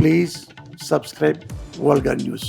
Please subscribe Volga news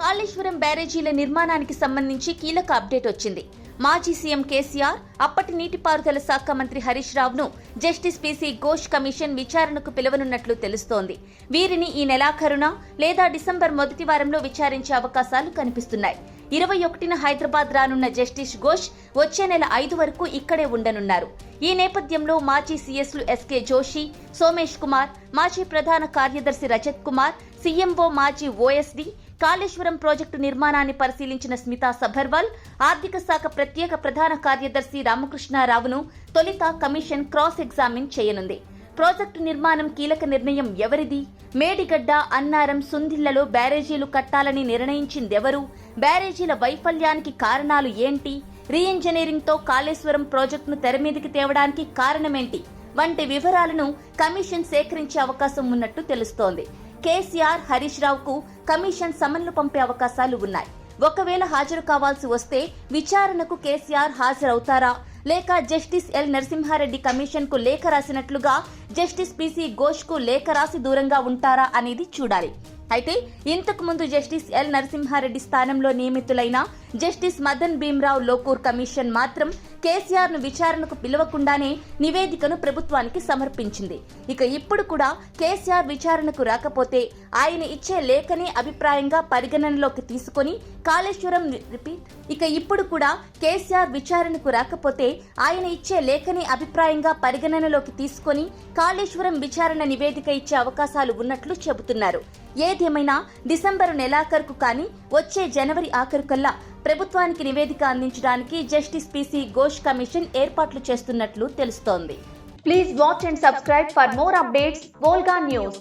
Kaleshwaram బ్యారేజీల నిర్మాణానికి సంబంధించి కీలక అప్డేట్ వచ్చింది. మాజీ సీఎం కేసీఆర్ అప్పటి నీటిపారుదల శాఖ మంత్రి హరీష్ రావును జస్టిస్ పీసీ ఘోష్ కమిషన్ విచారణకు పిలవనున్నట్లు తెలుస్తోంది. వీరిని ఈ నెలాఖరున లేదా డిసెంబర్ మొదటి వారంలో విచారించే అవకాశాలు కనిపిస్తున్నాయి. ఇరవై ఒకటిన హైదరాబాద్ రానున్న జస్టిస్ ఘోష్ వచ్చే నెల ఐదు వరకు ఇక్కడే ఉండనున్నారు. ఈ నేపథ్యంలో మాజీ సీఎస్లు ఎస్కే జోషి సోమేష్ కుమార్ మాజీ ప్రధాన కార్యదర్శి రజత్ కుమార్ సీఎంఓ మాజీ ఓఎస్డీ కాళేశ్వరం ప్రాజెక్టు నిర్మాణాన్ని పరిశీలించిన స్మితా సభర్వాల్ ఆర్థిక శాఖ ప్రత్యేక ప్రధాన కార్యదర్శి రామకృష్ణారావును తొలిత కమిషన్ క్రాస్ ఎగ్జామిన్ చేయనుంది. ప్రాజెక్టు నిర్మాణం కీలక నిర్ణయం ఎవరిది? మేడిగడ్డ అన్నారం సుందిళ్ళలో బ్యారేజీలు కట్టాలని నిర్ణయించిందెవరు? బ్యారేజీల వైఫల్యానికి కారణాలు ఏంటి? రీ ఇంజనీరింగ్తో కాళేశ్వరం ప్రాజెక్టును తెరమీదికి తేవడానికి కారణమేంటి? వంటి వివరాలను కమిషన్ సేకరించే అవకాశం ఉన్నట్టు తెలుస్తోంది. కేసీఆర్ హరీష్ రావుకు కమిషన్ సమన్లు పంపే అవకాశాలు ఉన్నాయి. ఒకవేళ హాజరు కావాల్సి వస్తే విచారణకు కేసీఆర్ హాజరవుతారా? లేక జస్టిస్ ఎల్ నరసింహారెడ్డి కమిషన్కు లేఖ రాసినట్లుగా జస్టిస్ పిసి ఘోష్కు లేఖ రాసి దూరంగా ఉంటారా అనేది చూడాలి. అయితే ఇంతకు ముందు జస్టిస్ ఎల్ నరసింహారెడ్డి స్థానంలో నియమితులైన జస్టిస్ మదన్ భీమ్రావ్ లోకూర్ కమిషన్ మాత్రం కేసీఆర్ను విచారణకు పిలవకుండానే నివేదికను ప్రభుత్వానికి సమర్పించింది. ఇక ఇప్పుడు కూడా కేసీఆర్ విచారణకు రాకపోతే ఆయన ఇచ్చే లేఖని అభిప్రాయంగా పరిగణనలోకి తీసుకొని కాళేశ్వరం రిపీట్. ఇక ఇప్పుడు కూడా కేసీఆర్ విచారణకు రాకపోతే ఆయన ఇచ్చే లేఖని అభిప్రాయంగా పరిగణనలోకి తీసుకొని కాళేశ్వరం విచారణ నివేదిక ఇచ్చే అవకాశాలు ఉన్నట్లు చెబుతున్నారు. ఏదేమైనా డిసెంబరు నెలాఖరుకు కానీ వచ్చే జనవరి ఆఖరు కల్లా ప్రభుత్వానికి నివేదిక అందించడానికి జస్టిస్ పిసి ఘోష్ కమిషన్ ఏర్పాట్లు చేస్తున్నట్లు తెలుస్తోంది. Please watch and subscribe for more updates Volga news